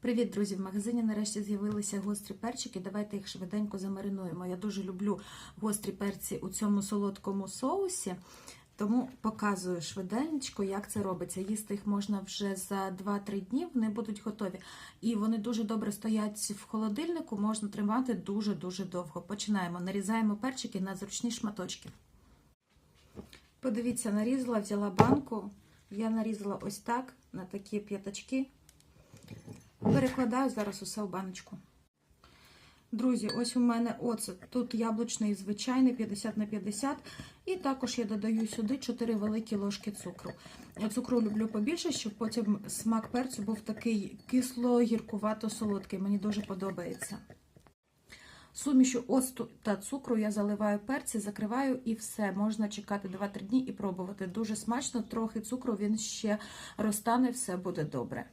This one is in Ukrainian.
Привіт, друзі! В магазині нарешті з'явилися гострі перчики. Давайте їх швиденько замаринуємо. Я дуже люблю гострі перці у цьому солодкому соусі, тому показую швиденько, як це робиться. Їсти їх можна вже за 2-3 дні, вони будуть готові. І вони дуже добре стоять в холодильнику, можна тримати дуже-дуже довго. Починаємо. Нарізаємо перчики на зручні шматочки. Подивіться, нарізала, взяла банку. Я нарізала ось так, на такі п'ятачки. Перекладаю зараз усе в баночку. Друзі, ось у мене оцет. Тут яблучний звичайний 50 на 50. І також я додаю сюди 4 великі ложки цукру. Цукру люблю побільше, щоб потім смак перцю був такий кисло-гіркувато-солодкий. Мені дуже подобається. Сумішу оцту та цукру я заливаю перці, закриваю і все. Можна чекати 2-3 дні і пробувати. Дуже смачно, трохи цукру він ще розтане, все буде добре.